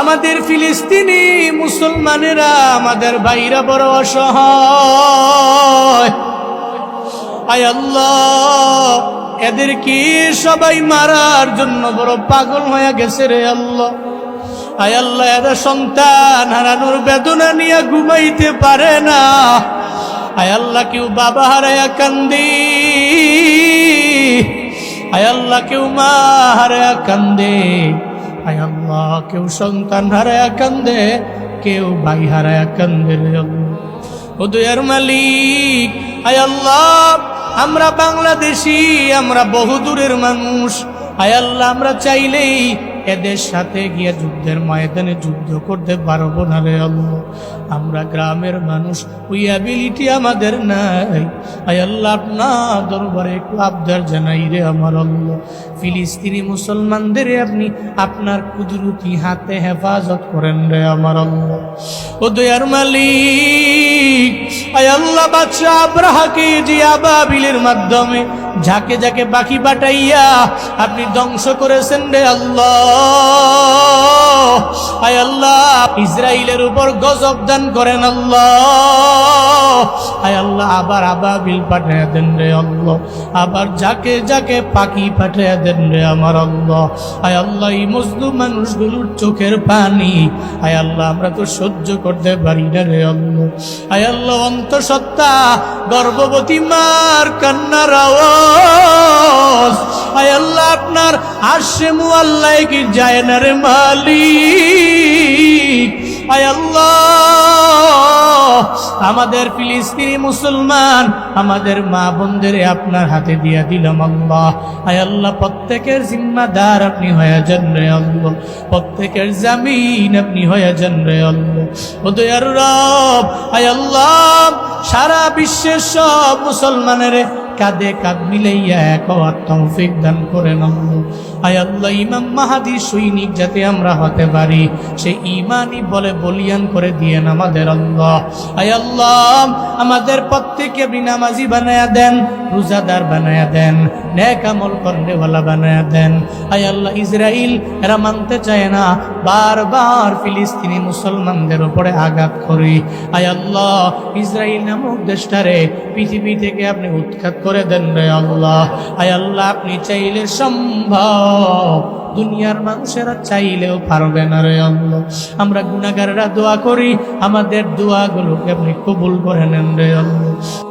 আমাদের ফিলিস্তিনি মুসলমানেরা আমাদের ভাইরা বড় অসহায়। আয় আল্লাহ সবাই মারার জন্য বড় পাগল হয়ে গেছে রে আল্লাহ। আয় আল্লাহ, এরা সন্তান হারানোর বেদনা নিয়ে ঘুমাইতে পারে না। আয় আল্লাহ, কেউ বাবা হারায়া কান্দি। আয় আল্লাহ, কেউ মা হারায়া কান্দে। আয় আল্লাহ, কেউ সন্তান হারায়া কান্দে, কেউ ভাই হারায়া কান্দে ও দয়ার মালিক আয় আল্লাহ, আমরা বাংলাদেশি, আমরা বহু দূরের মানুষ। আয় আল্লাহ, আমরা চাইলেই এদের সাথে গিয়ে যুদ্ধের ময়দানে যুদ্ধ করতে পারব না রে আল্লাহ। আমরা গ্রামের মানুষ, ওই অ্যাবিলিটি আমাদের নাই। আয় আল্লাহ, আপনার দরবারে একটু আবদার জানাই রে আমার আল্লাহ। ফিলিস্তিনি মুসলমানদের আপনি আপনার কুদরতি হাতে হেফাজত করেন রে আমার আল্লাহ। ও দয়ার মালিক আল্লাহ বাদশাহ আব্রাহাকে যে আবাবিলের মাধ্যমে যাকে যাকে বাকি পাঠাইয়া আপনি ধ্বংস করেছেন রে আল্লাহ। আয় আল্লাহ ইসরায়েলের উপর গজব দান করেন আল্লাহ। আবার আবাবিল পাঠিয়ে দেন রে আল্লাহ। আবার যাকে যাকে পাখি পাঠিয়ে দেন রে আমার আল্লাহ। আয় আল্লাহ, এই মজলুম মানুষগুলোর চোখের পানি। আয় আল্লাহ, আমরা তো সহ্য করতে পারি না রে আল্লাহ। আয় আল্লাহ, অন্তঃসত্ত্বা গর্ভবতী মার কান্নার আওয়াজ। আয় আল্লাহ, আপনার আশে মুআল্লাহ কি যায় না রে মালিক? আয় আল্লাহ। আমাদের ফিলিস্তিনি মুসলমান, আমাদের মা বোনদের আপনার হাতে দিয়া দিলাম আল্লাহ। আয় আল্লাহ, প্রত্যেকের জিম্মাদার আপনি হয়ে যান রে আল্লাহ। প্রত্যেকের জামিন আপনি হয়ে যান রে আল্লাহ। ও দয়ার রব, আয় আল্লাহ, সারা বিশ্বের সব মুসলমানের কাঁধে কাঁধ মিলাইয়া এক তৌফিক দান করে আল্লাহ আয় আল্লাহ, ইমাম মাহাদি সৈনিক যাতে আমরা হতে পারি, সে ইমানই বলে বলিয়ান করে দিয়েন আমাদের আল্লাহ। আয় আল্লাহ, আমাদের প্রত্যেকে বিনামাজি নামাজি বানায়া দেন। রোজাদার বানায়া দেন ন্যাক আমল করনেওয়ালা বানায়া দেন। আয় আল্লাহ, ইসরাইল এরা মানতে চায় না, বারবার ফিলিস্তিনি মুসলমানদের ওপরে আঘাত করি। আয় আল্লাহ, ইসরাইল নামক দেশটারে পৃথিবী থেকে আপনি উৎখাত করে দেন রে আল্লাহ। আয় আল্লাহ, আপনি চাইলে সম্ভব, দুনিয়ার মানুষেরা চাইলেও পারবে না রে আল্লাহ। আমরা গুণাগারেরা দোয়া করি, আমাদের দোয়াগুলোকে আপনি কবুল করে নেন রে আল্লাহ।